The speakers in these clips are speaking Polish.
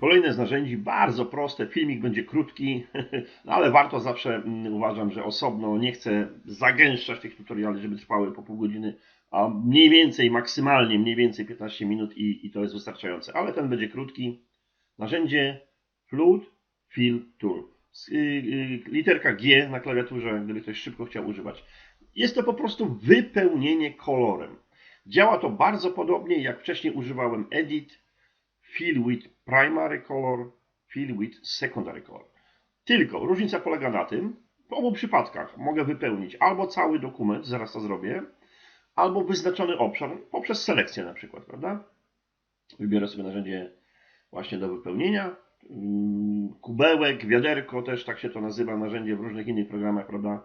Kolejne z narzędzi, bardzo proste, filmik będzie krótki, no ale warto zawsze, mm, uważam, że osobno, nie chcę zagęszczać tych tutoriali, żeby trwały po pół godziny, a mniej więcej, maksymalnie, mniej więcej 15 minut i, i to jest wystarczające, ale ten będzie krótki. Narzędzie Fluid Fill Tool. Y, y, Literka G na klawiaturze, gdyby ktoś szybko chciał używać. Jest to po prostu wypełnienie kolorem. Działa to bardzo podobnie, jak wcześniej używałem Edit, Fill with Primary Color, Fill with Secondary Color. Tylko różnica polega na tym, w obu przypadkach mogę wypełnić albo cały dokument, zaraz to zrobię, albo wyznaczony obszar poprzez selekcję na przykład, prawda? Wybiorę sobie narzędzie właśnie do wypełnienia. Mm, Kubełek, wiaderko też tak się to nazywa, narzędzie w różnych innych programach, prawda?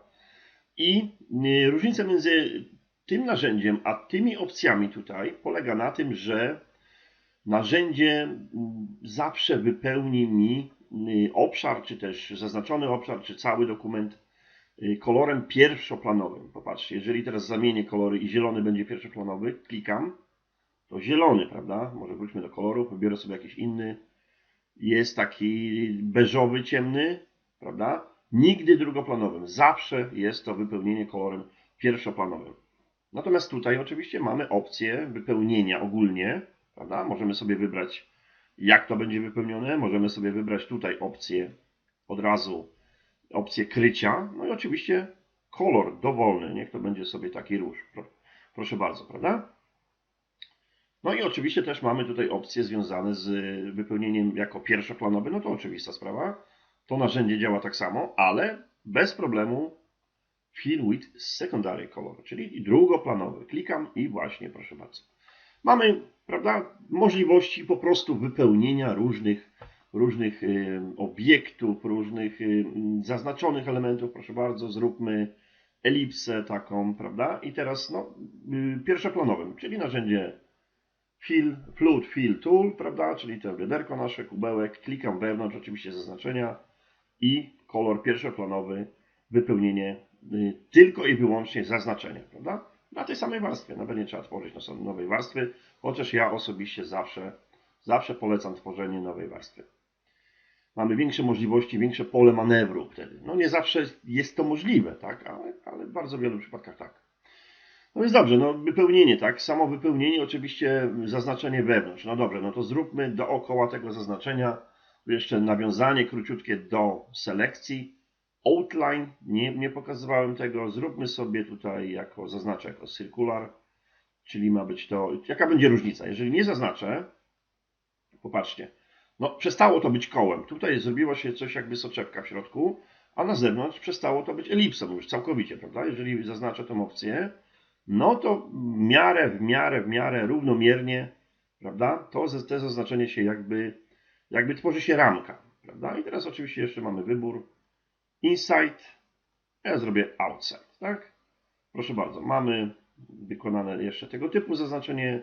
I y, różnica między tym narzędziem a tymi opcjami tutaj polega na tym, że narzędzie mm, zawsze wypełni mi y, obszar, czy też zaznaczony obszar, czy cały dokument y, kolorem pierwszoplanowym. Popatrzcie, jeżeli teraz zamienię kolory i zielony będzie pierwszoplanowy, klikam, to zielony, prawda? Może wróćmy do kolorów, wybiorę sobie jakiś inny. Jest taki beżowy, ciemny, prawda? Nigdy drugoplanowym. Zawsze jest to wypełnienie kolorem pierwszoplanowym. Natomiast tutaj oczywiście mamy opcję wypełnienia ogólnie, prawda? Możemy sobie wybrać, jak to będzie wypełnione. Możemy sobie wybrać tutaj opcję od razu, opcję krycia. No i oczywiście kolor dowolny. Niech to będzie sobie taki róż. Pro- Proszę bardzo, prawda? No i oczywiście też mamy tutaj opcje związane z wypełnieniem jako pierwszoplanowy. No to oczywista sprawa. To narzędzie działa tak samo, ale bez problemu fill with secondary color, czyli drugoplanowy. Klikam i właśnie, proszę bardzo. Mamy, prawda, możliwości po prostu wypełnienia różnych, różnych y, obiektów, różnych y, zaznaczonych elementów. Proszę bardzo, zróbmy elipsę taką, prawda? I teraz, no, y, pierwszoplanowym, czyli narzędzie fill, fluid fill tool, prawda? Czyli to wiaderko nasze, kubełek. Klikam wewnątrz, oczywiście zaznaczenia i kolor pierwszoplanowy, wypełnienie tylko i wyłącznie zaznaczenia, prawda? Na tej samej warstwie, nawet nie trzeba tworzyć nowej warstwy, chociaż ja osobiście zawsze, zawsze polecam tworzenie nowej warstwy. Mamy większe możliwości, większe pole manewru wtedy. No nie zawsze jest to możliwe, tak? Ale, ale w bardzo wielu przypadkach tak. No więc dobrze, no wypełnienie, tak? Samo wypełnienie, oczywiście zaznaczenie wewnątrz. No dobrze, no to zróbmy dookoła tego zaznaczenia jeszcze nawiązanie króciutkie do selekcji. Outline, nie, nie pokazywałem tego, zróbmy sobie tutaj jako zaznaczę jako circular, czyli ma być to, jaka będzie różnica? Jeżeli nie zaznaczę, popatrzcie, no przestało to być kołem, tutaj zrobiło się coś jakby soczewka w środku, a na zewnątrz przestało to być elipsą już całkowicie, prawda? Jeżeli zaznaczę tą opcję, no to w miarę, w miarę, w miarę równomiernie, prawda? To te zaznaczenie się jakby, jakby tworzy się ramka, prawda? I teraz oczywiście jeszcze mamy wybór inside, ja zrobię outside, tak? Proszę bardzo, mamy wykonane jeszcze tego typu zaznaczenie,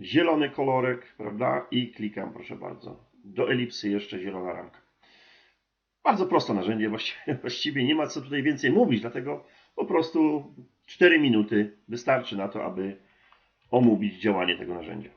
zielony kolorek, prawda? I klikam, proszę bardzo, do elipsy jeszcze zielona ramka. Bardzo proste narzędzie, właściwie, właściwie nie ma co tutaj więcej mówić, dlatego po prostu 4 minuty wystarczy na to, aby omówić działanie tego narzędzia.